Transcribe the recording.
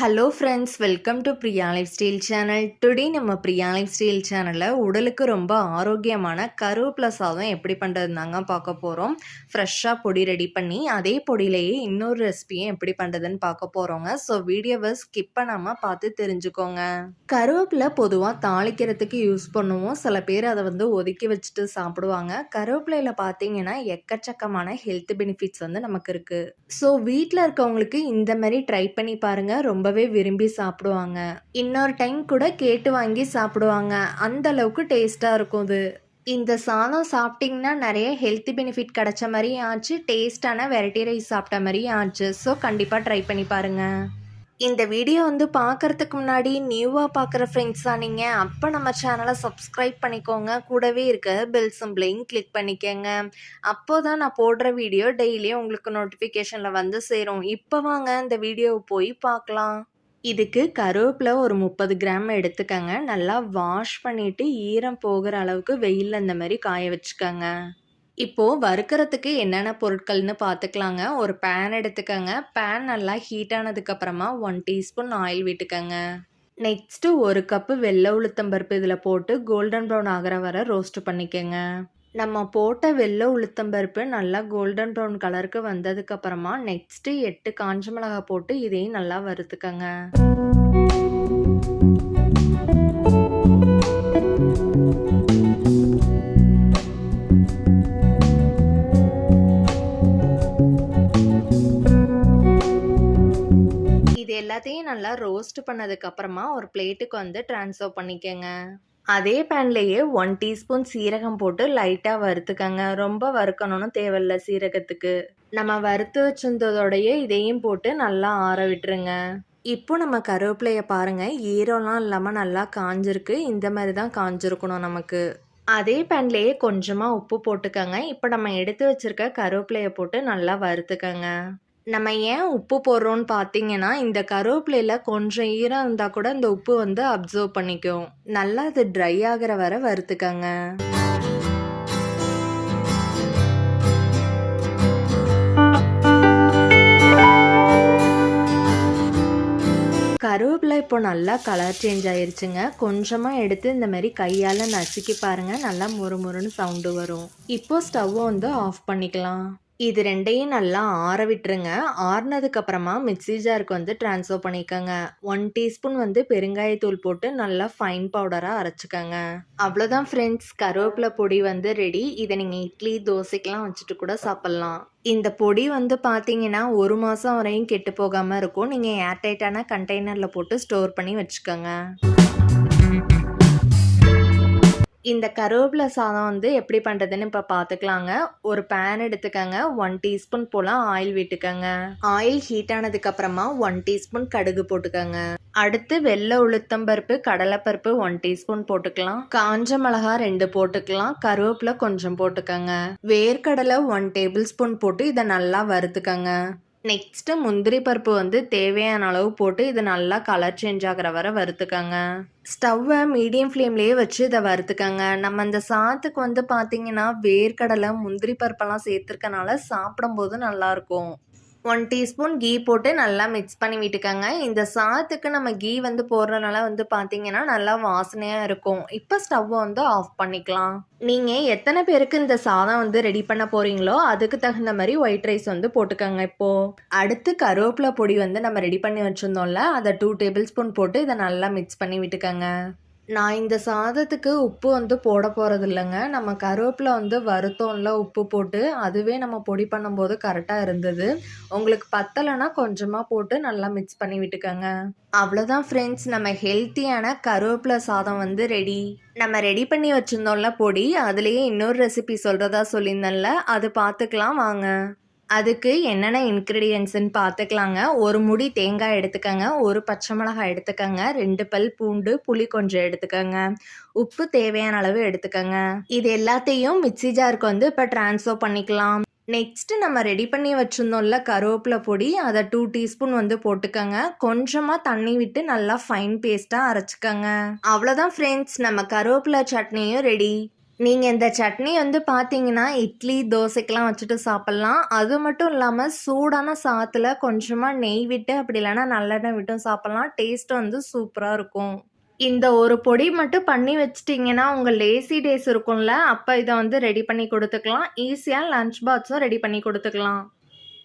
Hello friends welcome to Priya life style channel today நம்ம Priya life style சேனலில் உடலுக்கு ரொம்ப ஆரோக்கியமான கருவேப்பிலை சாதம் எப்படி பண்ணுறது தாங்க பார்க்க போகிறோம் ஃப்ரெஷ்ஷாக பொடி ரெடி பண்ணி அதே பொடியிலேயே இன்னொரு ரெசிபியும் எப்படி பண்ணுறதுன்னு பார்க்க போகிறோங்க ஸோ வீடியோவை ஸ்கிப் பண்ணாமல் பார்த்து தெரிஞ்சுக்கோங்க. கருவேப்பிலை பொதுவாக தாளிக்கிறதுக்கு யூஸ் பண்ணுவோம். சில பேர் அதை வந்து ஒதுக்கி வச்சுட்டு சாப்பிடுவாங்க. கருவேப்பிலையில் பார்த்தீங்கன்னா எக்கச்சக்கமான ஹெல்த் பெனிஃபிட்ஸ் வந்து நமக்கு இருக்குது ஸோ வீட்டில் இருக்கவங்களுக்கு இந்த மாதிரி ட்ரை பண்ணி பாருங்கள் ரொம்ப ரொம்பவே விரும்பி சாப்பிடுவாங்க. இன்னொரு டைம் கூட கேட்டு வாங்கி சாப்பிடுவாங்க. அந்த அளவுக்கு டேஸ்ட்டாக இருக்கும் இது இந்த சாதம் சாப்பிட்டிங்கன்னா நிறைய ஹெல்த் பெனிஃபிட் கிடைச்ச மாதிரி ஆச்சு. டேஸ்டான வெரைட்டி ரைஸ் சாப்பிட்ட மாதிரி ஆச்சு. ஸோ கண்டிப்பாக ட்ரை பண்ணி பாருங்கள் இந்த வீடியோ வந்து பார்க்கறதுக்கு முன்னாடி நியூவாக பார்க்குற ஃப்ரெண்ட்ஸாக நீங்கள் அப்போ நம்ம சேனலை சப்ஸ்கிரைப் பண்ணிக்கோங்க. கூடவே இருக்க பெல் சிம்பிளையும் கிளிக் பண்ணிக்கோங்க. அப்போ தான் நான் போடுற வீடியோ டெய்லியும் உங்களுக்கு நோட்டிஃபிகேஷனில் வந்து சேரும். இப்போ வாங்க இந்த வீடியோவை போய் பார்க்கலாம் இதுக்கு கருவேப்பிலை ஒரு முப்பது கிராம் எடுத்துக்கங்க. நல்லா வாஷ் பண்ணிவிட்டு ஈரம் போகிற அளவுக்கு வெயிலில் இந்த மாதிரி காய வச்சுக்கோங்க. இப்போது வறுக்கிறதுக்கு என்னென்ன பொருட்கள்னு பார்த்துக்கலாங்க ஒரு பேன் எடுத்துக்கோங்க. பேன் நல்லா ஹீட் ஆனதுக்கப்புறமா ஒன் டீஸ்பூன் ஆயில் விட்டுக்கோங்க. நெக்ஸ்ட்டு ஒரு கப்பு வெள்ளை உளுத்தம்பருப்பு இதில் போட்டு கோல்டன் ப்ரௌன் ஆகிற வரை ரோஸ்ட் பண்ணிக்கோங்க. நம்ம போட்ட வெள்ளை உளுத்தம்பருப்பு நல்லா கோல்டன் ப்ரௌன் கலருக்கு வந்ததுக்கப்புறமா நெக்ஸ்ட்டு எட்டு காஞ்ச மிளகாய் போட்டு இதையும் நல்லா வறுத்துக்கோங்க. எல்லாத்தையும் நல்லா ரோஸ்ட் பண்ணதுக்கப்புறமா ஒரு பிளேட்டுக்கு வந்து ட்ரான்ஸ்ஃபர் பண்ணிக்கோங்க. அதே பேன்லேயே ஒன் டீஸ்பூன் சீரகம் போட்டு லைட்டாக வறுத்துக்கங்க. ரொம்ப வறுக்கணும்னு தேவையில்ல சீரகத்துக்கு. நம்ம வறுத்து வச்சிருந்ததோடையே இதையும் போட்டு நல்லா ஆற விட்டுருங்க. இப்போ நம்ம கருவேப்பிலையை பாருங்க. ஈரம்லாம் இல்லாமல் நல்லா காஞ்சிருக்கு. இந்த மாதிரி தான் காஞ்சிருக்கணும் நமக்கு. அதே பேன்லேயே கொஞ்சமாக உப்பு போட்டுக்கங்க. இப்போ நம்ம எடுத்து வச்சிருக்க கருவேப்பிலையை போட்டு நல்லா வறுத்துக்கங்க. நம்ம ஏன் உப்பு போடுறோம்னு பார்த்தீங்கன்னா இந்த கருவேப்பிலையில் கொஞ்சம் ஈரம் இருந்தால் கூட இந்த உப்பு வந்து அப்சர்வ் பண்ணிக்கும். நல்லா அது ட்ரை ஆகிற வரை வறுத்துக்கங்க. கருவேப்பிலை இப்போ நல்லா கலர் சேஞ்ச் ஆயிடுச்சுங்க கொஞ்சமாக எடுத்து இந்த மாதிரி கையால் நசுக்கி பாருங்கள் நல்லா முறுமுறுன்னு சவுண்டு வரும். இப்போ ஸ்டவ்வை வந்து ஆஃப் பண்ணிக்கலாம். இது ரெண்டையும் நல்லா ஆற விட்டுருங்க. ஆறுனதுக்கு அப்புறமா மிக்ஸி ஜாருக்கு வந்து ட்ரான்ஸ்ஃபர் பண்ணிக்கோங்க. ஒன் டீஸ்பூன் வந்து பெருங்காயத்தூள் போட்டு நல்லா ஃபைன் பவுடராக அரைச்சிக்கோங்க. அவ்வளோதான் ஃப்ரெண்ட்ஸ் கருவேப்பிலை பொடி வந்து ரெடி இதை நீங்கள் இட்லி தோசைக்கெலாம் வச்சுட்டு கூட சாப்பிட்லாம். இந்த பொடி வந்து பார்த்தீங்கன்னா ஒரு மாதம் வரையும் கெட்டு போகாமல் இருக்கும். நீங்கள் ஏர்டைட்டான கண்டெய்னரில் போட்டு ஸ்டோர் பண்ணி வச்சுக்கோங்க. இந்த கருவேப்பிலை சாதம் வந்து எப்படி பண்ணுறதுன்னு இப்போ பார்த்துக்கலாங்க ஒரு பேன் எடுத்துக்கங்க. ஒன் டீஸ்பூன் போல் ஆயில் விட்டுக்கங்க. ஆயில் ஹீட் ஆனதுக்கப்புறமா ஒன் டீஸ்பூன் கடுகு போட்டுக்கங்க. அடுத்து வெள்ளை உளுத்தம்பருப்பு கடலைப்பருப்பு ஒன் டீஸ்பூன் போட்டுக்கலாம். காஞ்ச மிளகா ரெண்டு போட்டுக்கலாம். கருவேப்பிலை கொஞ்சம் போட்டுக்கங்க. வேர்க்கடலை ஒன் டேபிள் ஸ்பூன் போட்டு இதை நல்லா வறுத்துக்கங்க. நெக்ஸ்ட்டு முந்திரி பருப்பு வந்து தேவையான அளவு போட்டு இது நல்லா கலர் சேஞ்ச் ஆகிற வரை வறுத்துக்கங்க. ஸ்டவ்வை மீடியம் ஃப்ளேம்லேயே வச்சு இதை வறுத்துக்கங்க. நம்ம இந்த சாத்துக்கு வந்து பார்த்தீங்கன்னா வேர்க்கடலை முந்திரி பருப்பெல்லாம் சேர்த்துருக்கனால சாப்பிடும்போது நல்லாயிருக்கும் ஒன் டீஸ்பூன் கீ போட்டு நல்லா மிக்ஸ் பண்ணி விட்டுக்கோங்க. இந்த சாதத்துக்கு நம்ம கீ வந்து போடுறதுனால வந்து பார்த்தீங்கன்னா நல்லா வாசனையாக இருக்கும். இப்போ ஸ்டவ்வை வந்து ஆஃப் பண்ணிக்கலாம். நீங்கள் எத்தனை பேருக்கு இந்த சாதம் வந்து ரெடி பண்ண போகிறீங்களோ அதுக்கு தகுந்த மாதிரி ஒயிட் ரைஸ் வந்து போட்டுக்கோங்க இப்போது அடுத்து கருவேப்பிலை பொடி வந்து நம்ம ரெடி பண்ணி வச்சுருந்தோம்ல அதை டூ டேபிள் ஸ்பூன் போட்டு இதை நல்லா மிக்ஸ் பண்ணி விட்டுக்கோங்க. நான் இந்த சாதத்துக்கு உப்பு வந்து போட போகிறது இல்லைங்க. நம்ம கருவேப்பிலை வந்து வருத்தோம்ல உப்பு போட்டு அதுவே நம்ம பொடி பண்ணும்போது கரெக்டாக இருந்தது. உங்களுக்கு பத்தலைன்னா கொஞ்சமாக போட்டு நல்லா மிக்ஸ் பண்ணி விட்டுக்கோங்க. அவ்வளோதான் ஃப்ரெண்ட்ஸ் நம்ம ஹெல்த்தியான கருவேப்பிலை சாதம் வந்து ரெடி நம்ம ரெடி பண்ணி வச்சுருந்தோம்ல பொடி அதுலேயே இன்னொரு ரெசிபி சொல்கிறதா சொல்லியிருந்தேன்ல அது பார்த்துக்கலாம் வாங்க. அதுக்கு என்னென்ன இன்க்ரீடியன்ட்ஸ்னு பார்த்துக்கலாங்க ஒரு முடி தேங்காய் எடுத்துக்கோங்க ஒரு பச்சை மிளகாய் எடுத்துக்கோங்க ரெண்டு பல் பூண்டு புளி கொஞ்சம் எடுத்துக்கோங்க. உப்பு தேவையான அளவு எடுத்துக்கோங்க. இது எல்லாத்தையும் மிக்ஸி ஜாருக்கு வந்து இப்போ ட்ரான்ஸ்ஃபர் பண்ணிக்கலாம். நெக்ஸ்ட் நம்ம ரெடி பண்ணி வச்சுருந்தோம்ல கருவேப்பிலை பொடி அதை டூ டீஸ்பூன் வந்து போட்டுக்கோங்க. கொஞ்சமாக தண்ணி விட்டு நல்லா ஃபைன் பேஸ்ட்டாக அரைச்சிக்கோங்க. அவ்வளோதான் ஃப்ரெண்ட்ஸ் நம்ம கருவேப்பிலை சட்னியும் ரெடி நீங்கள் இந்த சட்னி வந்து பார்த்தீங்கன்னா இட்லி தோசைக்கெலாம் வச்சுட்டு சாப்பிட்லாம். அது மட்டும் இல்லாமல் சூடான சாத்தில் கொஞ்சமாக நெய் விட்டு அப்படி இல்லைன்னா நல்லெண்ணெய் விட்டும் சாப்பிட்லாம். டேஸ்ட் வந்து சூப்பராக இருக்கும். இந்த ஒரு பொடி மட்டும் பண்ணி வச்சிட்டிங்கன்னா உங்கள் லேசி டேஸ் இருக்கும்ல அப்போ இதை வந்து ரெடி பண்ணி கொடுத்துக்கலாம். ஈஸியாக லன்ச் பாக்ஸும் ரெடி பண்ணி கொடுத்துக்கலாம்.